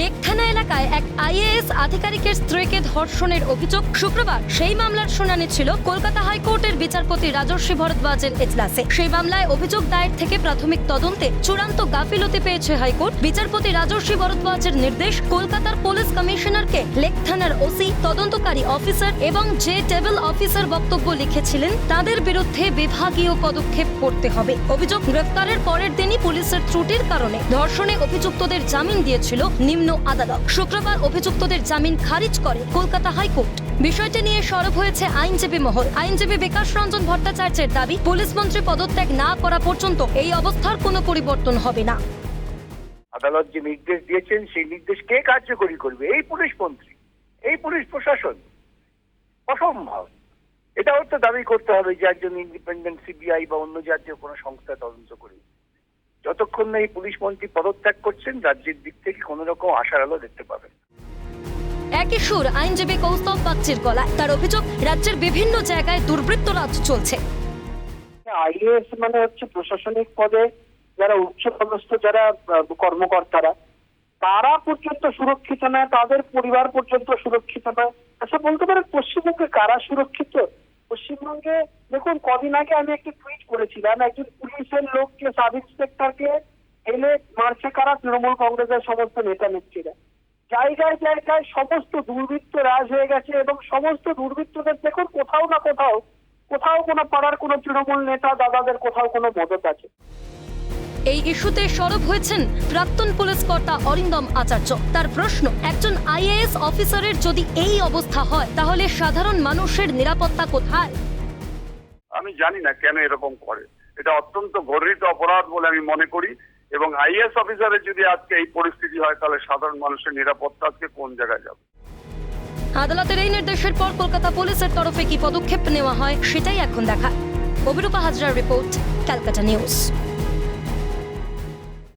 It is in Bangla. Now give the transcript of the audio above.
লেক থানা এলাকায় এক আইএএস আধিকারিকের স্ত্রীকে ধর্ষণের অভিযোগ। শুক্রবার সেই মামলার শুনানি ছিল কলকাতা হাইকোর্টের বিচারপতি রাজর্ষি ভরদ্বাজের এজলাসে সেই মামলায় অভিযোগ দায়ের থেকে প্রাথমিক তদন্তে চূড়ান্ত গাফিলতি পেয়েছে হাইকোর্ট। বিচারপতি রাজর্ষি ভরদ্বাজের নির্দেশ কলকাতার পুলিশ কমিশনারকে লেক থানার ওসি, তদন্তকারী অফিসার এবং যে টেবিল অফিসার বক্তব্য লিখেছিলেন, তাদের বিরুদ্ধে বিভাগীয় পদক্ষেপ করতে হবে। অভিযোগ গ্রেফতারের পরের দিনই পুলিশের ত্রুটির কারণে ধর্ষণে অভিযুক্তদের জামিন দিয়েছিল নিম্ন আদালত। শুক্রবার অভিযুক্তদের জামিন খারিজ করে কলকাতা হাইকোর্ট। বিষয়টি নিয়ে সরব হয়েছে আইনজীবী মহল। আইনজীবী বিকাশ রঞ্জন ভট্টাচার্যের দাবি, পুলিশ মন্ত্রী পদত্যাগ না করা পর্যন্ত এই অবস্থার কোনো পরিবর্তন হবে না। আদালত যে নির্দেশ দিয়েছেন, সেই নির্দেশ কে কার্যকরী করবে? এই পুলিশ মন্ত্রী, এই পুলিশ প্রশাসন। অসম্ভব। এটাও তো দাবি করতে হবে যে একজন ইন্ডিপেন্ডেন্ট সিবিআই বা অন্য জাতীয় কোনো সংস্থা তদন্ত করবে যতক্ষণ না এই পুলিশ মন্ত্রী পদত্যাগ করছেন রাজ্যের দিক থেকে কোনো রকম আশার আলো দেখতে পাবেন। একই সুর আইনজীবী কৌস্তব বাগচির গলায়। তার অভিযোগ রাজ্যের বিভিন্ন জায়গায় দুর্বৃত্ত রাজ চলছে। আইএএস মানে হচ্ছে প্রশাসনিক পদে যারা উচ্চপদস্থ যারা আহ, কর্মকর্তারা তারা পর্যন্ত সুরক্ষিত নয় তাদের পরিবার পর্যন্ত সুরক্ষিত নয়। আচ্ছা বলতে পারেন পশ্চিমবঙ্গে কারা সুরক্ষিত? পশ্চিমবঙ্গে, দেখুন, কদিন আগে আমি একটি টুইট করেছিলাম, একজন পুলিশের লোককে সাব ইন্সপেক্টরকে এনে মারছে কারা? তৃণমূল কংগ্রেসের সমস্ত নেতা নেত্রীরা। জায়গায় জায়গায় সমস্ত দুর্বৃত্ত রাজ হয়ে গেছে এবং সমস্ত দুর্বৃত্তদের দেখুন, কোথাও না কোথাও কোথাও কোনো পাড়ার কোনো তৃণমূল নেতা, দাদাদের কোথাও কোনো মদত আছে। এই ইস্যুতে সরব হয়েছেন প্রাক্তন পুলিশ কর্তা অরিন্দম আচার্য। তার প্রশ্ন একজন আইএএস অফিসারের যদি এই অবস্থা হয় তাহলে সাধারণ মানুষের নিরাপত্তা কোথায়? আমি জানি না কেন এরকম করে। এটা অত্যন্ত গর্হিত অপরাধ বলে আমি মনে করি এবং আইএস অফিসারের যদি আজকে এই পরিস্থিতি হয় তাহলে সাধারণ মানুষের নিরাপত্তা আজকে কোন জায়গায় যাবে? আদালতের এই নির্দেশের পর কলকাতা পুলিশের তরফে কি পদক্ষেপ নেওয়া হয় সেটাই এখন দেখা অভিরূপা হাজরার রিপোর্ট ক্যালকাটা নিউজ।